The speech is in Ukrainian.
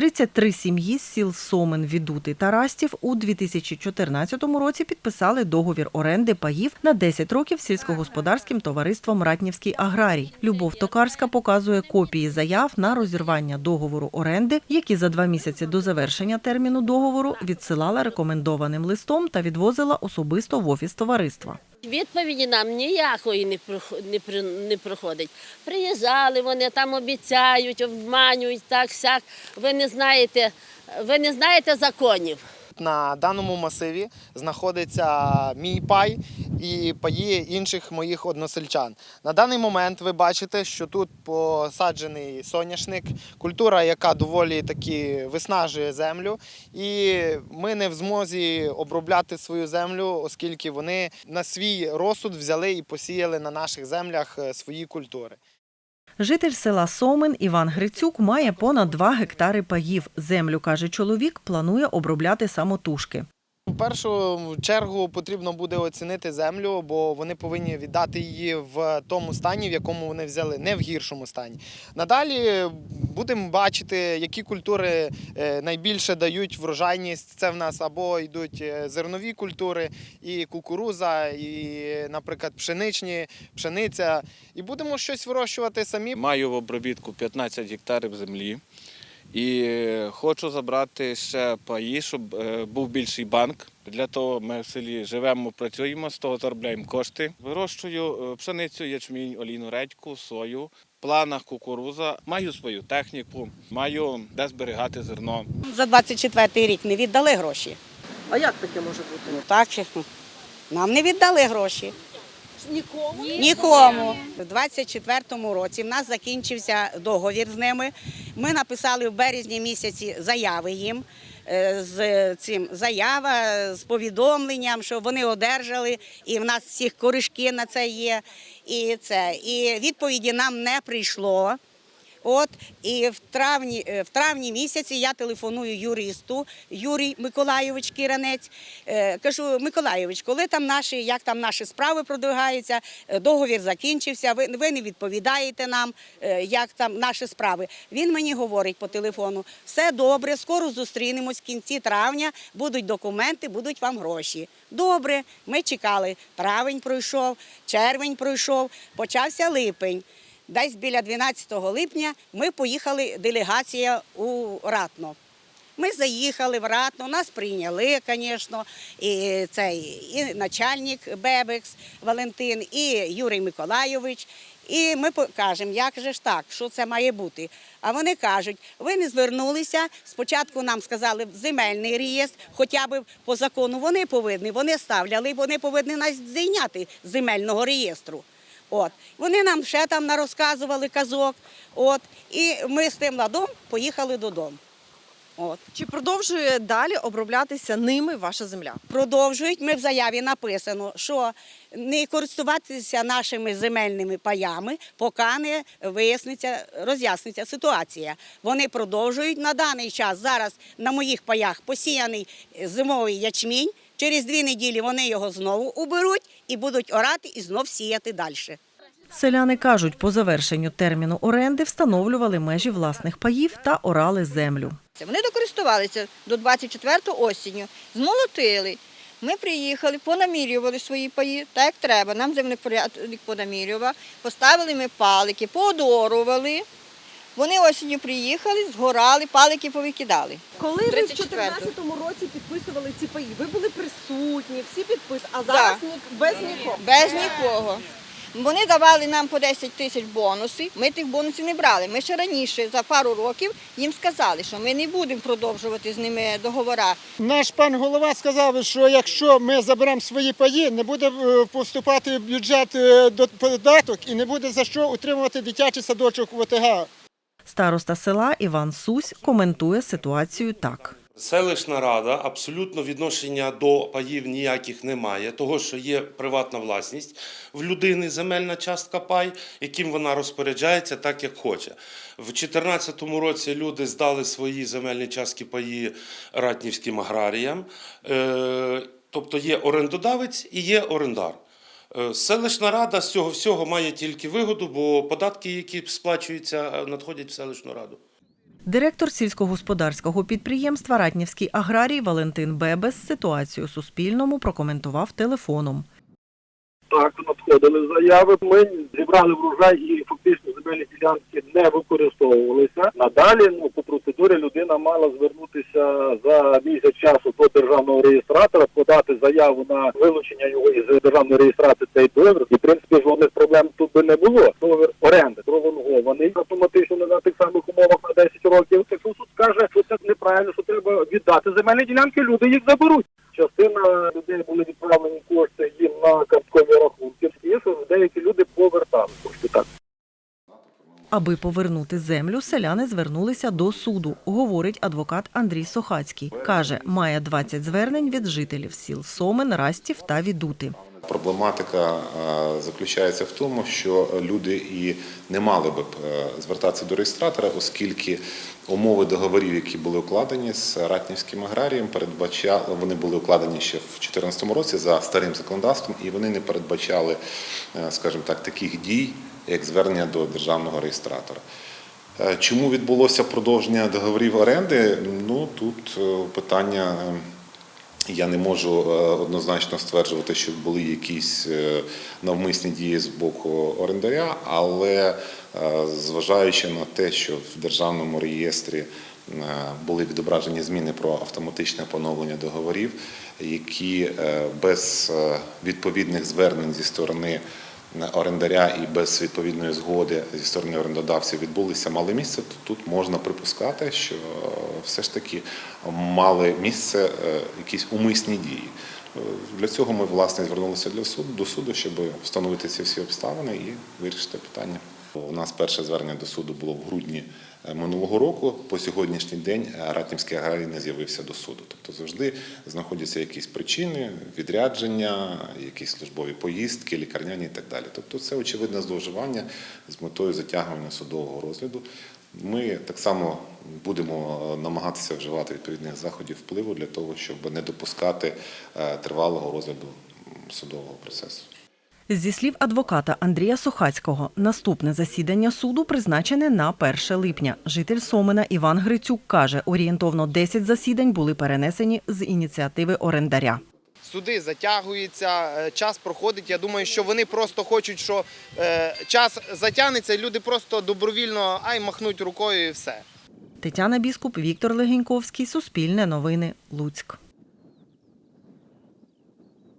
33 сім'ї з сіл Сомен, Відути та Растів у 2014 році підписали договір оренди паїв на 10 років сільськогосподарським товариством Ратнівський аграрій. Любов Токарська показує копії заяв на розірвання договору оренди, які за два місяці до завершення терміну договору відсилала рекомендованим листом та відвозила особисто в офіс товариства. Відповіді нам ніякої не проходить. Приїжджали вони там обіцяють, обманюють так сяк. Ви не знаєте, ви не знаєте законів. На даному масиві знаходиться мій пай і паї інших моїх односельчан. На даний момент ви бачите, що тут посаджений соняшник, культура, яка доволі таки виснажує землю, і ми не в змозі обробляти свою землю, оскільки вони на свій розсуд взяли і посіяли на наших землях е, свої культури. Житель села Сомин Іван Грицюк має понад 2 гектари паїв. Землю, каже чоловік, планує обробляти самотужки. В першу чергу потрібно буде оцінити землю, бо вони повинні віддати її в тому стані, в якому вони взяли, не в гіршому стані. Надалі будемо бачити, які культури е, найбільше дають врожайність. Це в нас або йдуть е, зернові культури, і кукуруза, і, наприклад, пшеничні, пшениця. І будемо щось вирощувати самі. Маю в обробітку 15 гектарів землі і хочу забрати ще паї, щоб е, був більший банк. Для того ми в селі живемо, працюємо, з того заробляємо кошти. Вирощую пшеницю, ячмінь, олійну редьку, сою. Планах кукуруза. Маю свою техніку, маю де зберігати зерно. За 24 рік не віддали гроші. А як таке може бути? Ну так, нам не віддали гроші. Нікому? Нікому. У 24-му році в нас закінчився договір з ними. Ми написали в березні місяці заяви їм. е, З цим заява з повідомленням, що вони одержали, і в нас всіх коришки на це є. І це і відповіді нам не прийшло. От і в травні, е, в травні місяці я телефоную юристу Юрій Миколайович Киранець. Е, Кажу, Миколайович, коли там наші, як там наші справи продвигаються, е, договір закінчився. Ви, ви не відповідаєте нам, як там наші справи. Він мені говорить по телефону: все добре, скоро зустрінемось в кінці травня. Будуть документи, будуть вам гроші. Добре, ми чекали. Травень пройшов, червень пройшов, почався липень. Десь біля 12 липня ми поїхали делегація у Ратно. Ми заїхали в Ратно, нас прийняли, звісно, і цей і начальник Бебекс Валентин, і Юрій Миколайович. І ми кажемо, як же ж так, що це має бути. А вони кажуть, ви не звернулися. Спочатку нам сказали земельний реєстр, хоча б по закону вони повинні, вони ставляли, вони повинні нас зайняти з земельного реєстру. От. Вони нам ще там нарозказували казок. От. І ми з тим ладом поїхали додому. От. Чи продовжує далі оброблятися ними ваша земля? Продовжують. Ми в заяві написано, що не користуватися нашими земельними паями, поки не виясниться, роз'ясниться ситуація. Вони продовжують на даний час. Зараз на моїх паях посіяний зимовий ячмінь. Через дві неділі вони його знову уберуть і будуть орати і знов сіяти далі. Селяни кажуть, по завершенню терміну оренди встановлювали межі власних паїв та орали землю. Вони докористувалися до 24 осінню, змолотили. Ми приїхали, понамірювали свої паї, так як треба. Нам землепорядник понамірював. Поставили ми палики, подорували. Вони осінню приїхали, згорали, палики повикидали. Коли ви в 2014 році підписували ці паї, ви були присутні, всі підпис, а зараз ні, без нікого. Без нікого. Вони давали нам по 10 тисяч бонусів. Ми тих бонусів не брали. Ми ще раніше, за пару років, їм сказали, що ми не будемо продовжувати з ними договори. Наш пан голова сказав, що якщо ми заберемо свої паї, не буде е, поступати в бюджет е, до- податок і не буде за що утримувати дитячий садочок в ОТГ. Староста села Іван Сусь коментує ситуацію так. Селищна рада абсолютно відношення до паїв ніяких не має, того що є приватна власність в людини земельна частка пай, яким вона розпоряджається так, як хоче. В 2014 році люди здали свої земельні частки паї ратнівським аграріям, Е, тобто є орендодавець і є орендар. Е, Селищна рада з цього всього має тільки вигоду, бо податки, які сплачуються, надходять в селищну раду. Директор сільськогосподарського підприємства Ратнівський аграрій Валентин Бебес ситуацію Суспільному прокоментував телефоном. Так, надходили заяви. Ми зібрали врожай і фактично земельні ділянки не використовувалися. Надалі, ну по процедурі людина мала звернутися за місяць часу до державного реєстратора, подати заяву на вилучення його із державної реєстрації цей договір. І в принципі жодних проблем тут би не було. Договір оренди пролонгований автоматично на тих самих умовах на 10 років. Якщо суд скаже, що це неправильно, що треба віддати земельні ділянки, люди їх заберуть. Частина людей були відправлені кошти їм на карткові рахунки. І що деякі люди. Аби повернути землю, селяни звернулися до суду, говорить адвокат Андрій Сохацький. Каже, має 20 звернень від жителів сіл Сомен, Растів та Відути. Проблематика е, заключається в тому, що люди і не мали би е, звертатися до реєстратора, оскільки умови договорів, які були укладені з ратнівським аграрієм, передбачали вони були укладені ще в 2014 році за старим законодавством, і вони не передбачали, е, скажімо так, таких дій, як звернення до державного реєстратора. Е, Чому відбулося продовження договорів оренди? Ну тут е, питання. е, я не можу однозначно стверджувати, що були якісь навмисні дії з боку орендаря, але зважаючи на те, що в державному реєстрі були відображені зміни про автоматичне поновлення договорів, які без відповідних звернень зі сторони орендаря і без відповідної згоди зі сторони орендодавців відбулися мали місце, то тут можна припускати, що все ж таки мали місце е, якісь умисні дії. Е, Для цього ми власне звернулися до суду, щоб встановити ці всі обставини і вирішити питання. У нас перше звернення до суду було в грудні е, минулого року. По сьогоднішній день е, Ратнівський аграрій не з'явився до суду. Тобто завжди знаходяться якісь причини, відрядження, якісь службові поїздки, лікарняні і так далі. Тобто це очевидне зловживання з метою затягування судового розгляду. Ми так само будемо е, намагатися вживати відповідних заходів впливу для того, щоб не допускати тривалого розгляду судового процесу. Зі слів адвоката Андрія Сохацького, наступне засідання суду призначене на 1 липня. Житель Сомена Іван Грицюк каже, орієнтовно 10 засідань були перенесені з ініціативи орендаря. Суди затягуються, е, час проходить. Я думаю, що вони просто хочуть, що е, час затягнеться, і люди просто добровільно ай махнуть рукою і все. Тетяна Біскуп, Віктор Легеньковський, Суспільне новини, Луцьк.